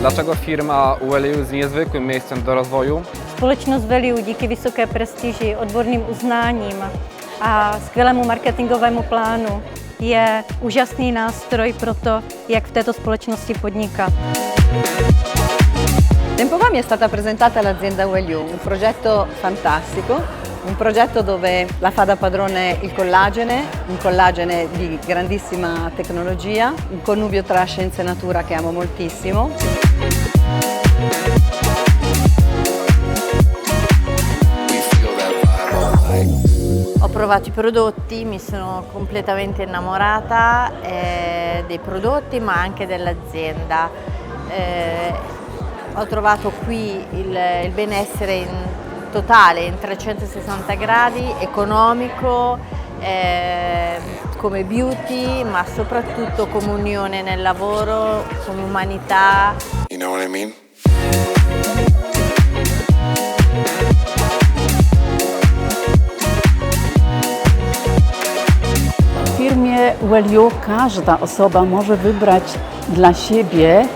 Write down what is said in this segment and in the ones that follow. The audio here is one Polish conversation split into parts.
Dlaczego firma ULU jest niezwykłym miejscem do rozwoju? Společnost Value díky vysoké prestiži, odborným uznáním a skvělému marketingovému plánu je úžasný nástroj pro to, jak v této společnosti podnikat. Tempo fa mi è stata presentata l'azienda ULU, un progetto fantastico, un progetto dove la fa da padrone il collagene, un collagene di grandissima tecnologia, un connubio tra scienza e natura che amo moltissimo. Ho provato i prodotti, mi sono completamente innamorata eh, dei prodotti ma anche dell'azienda. Eh, ho trovato qui il, il benessere in totale, in 360 gradi, economico, eh, come beauty, ma soprattutto come unione nel lavoro, come umanità. You know what I mean? W firmie Wellio każda osoba może wybrać dla siebie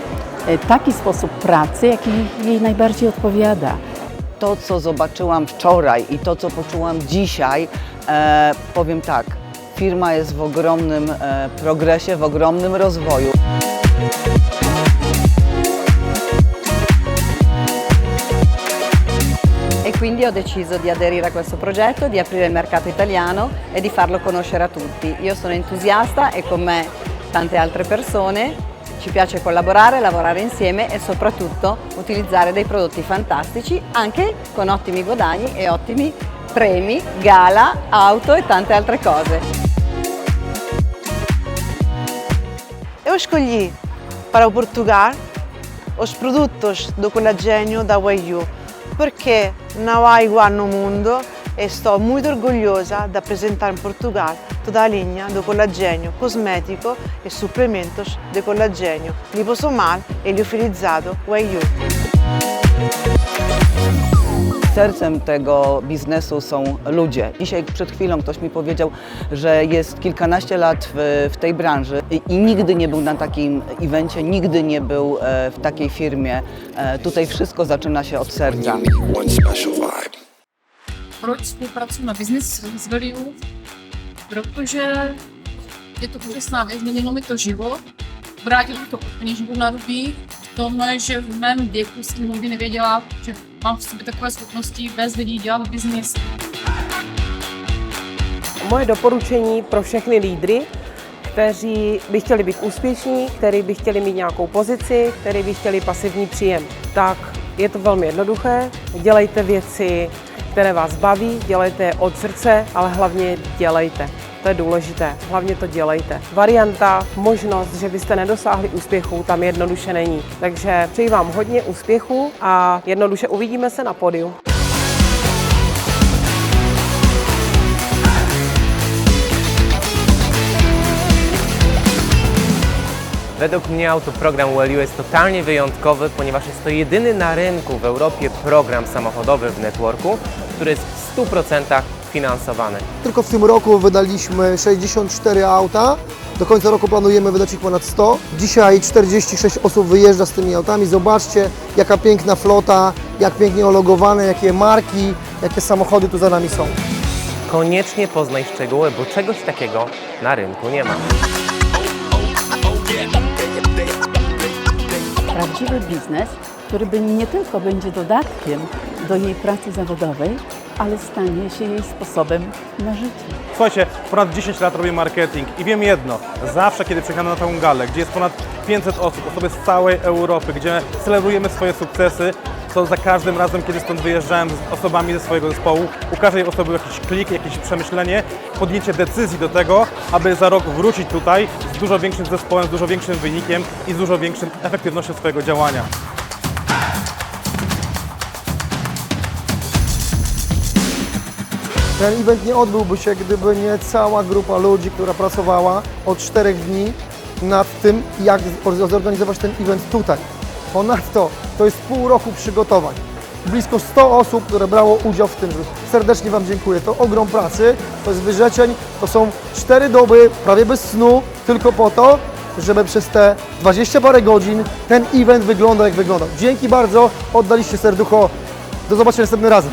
taki sposób pracy, jaki jej najbardziej odpowiada. To, co zobaczyłam wczoraj i to, co poczułam dzisiaj, e, powiem tak, firma jest w ogromnym e, progresie, w ogromnym rozwoju. E quindi ho deciso di aderire a questo progetto, di aprire il mercato italiano e di farlo conoscere a tutti. Io sono entusiasta e con me tante altre persone. Ci piace collaborare, lavorare insieme e soprattutto utilizzare dei prodotti fantastici anche con ottimi guadagni e ottimi premi, gala, auto e tante altre cose. Eu escolhi para o Portugal os produtos do colagênio da Wayu porque não há igual no mundo e estou muito orgulhosa de apresentar em Portugal toda a linha do colagênio cosmético e suplementos de colagênio liposomal e liofilizado Wayu. Sercem tego biznesu są ludzie. Dzisiaj przed chwilą ktoś mi powiedział, że jest kilkanaście lat w, w tej branży i, i nigdy nie był na takim evencie, nigdy nie był e, w takiej firmie. E, tutaj wszystko zaczyna się od serca. Proč spolupracuji na Business s Value? Protože je to úžasná věc, změnilo mi to život. Vrátilo mi to úplně život na ruby. V tom, že v mém věku jsem nikdy nevěděla, že mám v sobě takové schopnosti vést lidí, dělat biznis. Moje doporučení pro všechny lídry, kteří by chtěli být úspěšní, kteří by chtěli mít nějakou pozici, kteří by chtěli pasivní příjem. Tak je to velmi jednoduché. Dělejte věci, které vás baví, dělejte je od srdce, ale hlavně dělejte. To je důležité, hlavně to dělejte. Varianta, možnost, že byste nedosáhli úspěchu, tam jednoduše není. Takže přeji vám hodně úspěchu a jednoduše uvidíme se na pódiu. Według mnie autoprogram WLU jest totalnie wyjątkowy, ponieważ jest to jedyny na rynku w Europie program samochodowy w networku, który jest w 100% finansowany. Tylko w tym roku wydaliśmy 64 auta. Do końca roku planujemy wydać ich ponad 100. Dzisiaj 46 osób wyjeżdża z tymi autami. Zobaczcie, jaka piękna flota, jak pięknie ologowane, jakie marki, jakie samochody tu za nami są. Koniecznie poznaj szczegóły, bo czegoś takiego na rynku nie ma. Prawdziwy biznes, który nie tylko będzie dodatkiem do jej pracy zawodowej, ale stanie się jej sposobem na życie. Słuchajcie, ponad 10 lat robię marketing i wiem jedno, zawsze kiedy przyjechałem na tę galę, gdzie jest ponad 500 osób, osoby z całej Europy, gdzie celebrujemy swoje sukcesy, to za każdym razem, kiedy stąd wyjeżdżałem z osobami ze swojego zespołu, u każdej osoby był jakiś klik, jakieś przemyślenie, podjęcie decyzji do tego, aby za rok wrócić tutaj z dużo większym zespołem, z dużo większym wynikiem i z dużo większą efektywnością swojego działania. Ten event nie odbyłby się, gdyby nie cała grupa ludzi, która pracowała od 4 dni nad tym, jak zorganizować ten event tutaj. Ponadto to jest pół roku przygotowań. Blisko 100 osób, które brało udział w tym. Serdecznie Wam dziękuję. To ogrom pracy, to jest wyrzeczeń, to są 4 doby, prawie bez snu, tylko po to, żeby przez te 20 parę godzin ten event wyglądał jak wyglądał. Dzięki bardzo, oddaliście serducho. Do zobaczenia następnym razem.